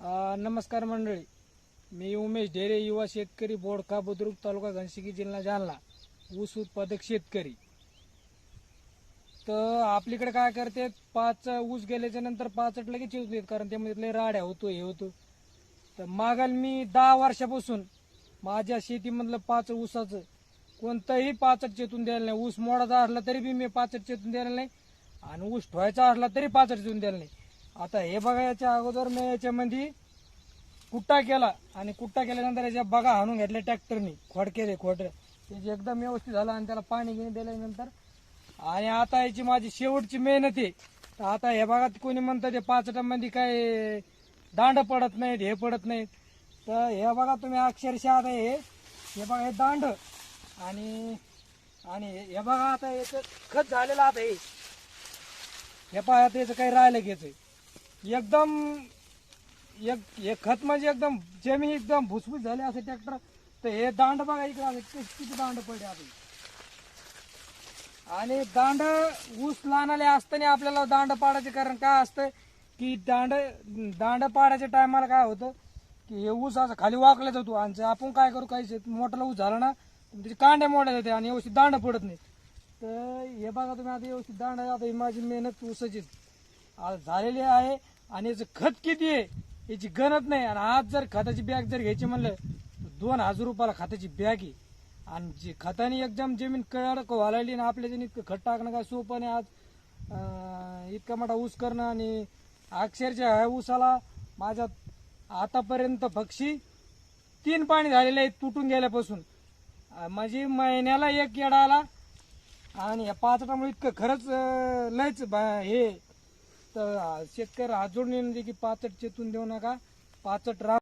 नमस्कार मंडळी. मी उमेश ढेरे युवा शेतकरी बोडका बुद्रुक तालुका घनशिकी जिल्हा जालना ऊस उत्पादक शेतकरी. तर आपलीकडे काय करते पाच ऊस गेल्याच्यानंतर पाच लगेच येऊ देत कारण त्यामध्ये लय राड्या होतो हे होतो तर मागाल मी दहा वर्षापासून माझ्या शेतीमधलं पाच ऊसाचं कोणतंही पाचट चेतून द्यायला नाही. ऊस मोडाचा असला तरी बी मी पाचट चेतून द्यायला नाही आणि ऊस ठोवायचा असला तरी पाचट चेतून द्यायला नाही. आता हे बघा याच्या अगोदर मी याच्यामध्ये कुट्टा केला आणि कुट्टा केल्यानंतर याच्या बघा हाणून घेतल्या ट्रॅक्टरनी. खोड केले खोड. त्याची एकदम व्यवस्थित झालं आणि त्याला पाणी घेणे दिल्यानंतर. आणि आता याची माझी शेवटची मेहनत आहे. तर आता हे भागात कोणी म्हणतं ते पाचटामध्ये काय दांड पडत नाहीत हे पडत नाहीत. तर हे बघा तुम्ही अक्षरशः आता हे हे बघा हे दांड. आणि आणि हे हे बघा आता याचं खत झालेलं आता हे हे पहा आता याचं काही राहिलं घ्यायचं एकदम एक हे खत म्हणजे एकदम जमीन एकदम भुसभूस झाली असं ट्रॅक्टर तर हे दांड बघा इकडे असं किती दांड पडले आता आणि दांड ऊस लहानाले असताना आपल्याला दांड पाडायचे कारण काय असतं की दांड दांड पाडायच्या टायमाला काय होतं की हे ऊस असं खाली वाकला जातो आणि आपण काय करू काही मोठाला ऊस झाला ना त्याचे कांड्या मोठ्या जाते आणि व्यवस्थित दांड पडत नाही. तर हे बघा तुम्ही आता व्यवस्थित दांड आता माझी मेहनत ऊसाची झालेली आहे आणि याचं खत किती आहे याची गणत नाही. आणि आज जर खताची बॅग जर घ्यायची म्हणलं तर दोन हजार रुपयाला खताची बॅग आहे. आणि जे खताने एकदम जमीन कडक व्हायली आणि आपल्या जमीन इतकं खत टाकणं काय सोपं नाही. आज इतका मोठा ऊस करणं आणि अक्षरशः ह्या ऊसाला माझ्या आतापर्यंत पक्षी तीन पाणी झालेले आहेत तुटून गेल्यापासून. माझी म्हणजे महिन्याला एक येडा आला आणि या पाचटामुळे इतकं खरंच लयच बा- हे तर शेतकरी हात जोडून की पाचट चेतून देऊ नका. पाचट राह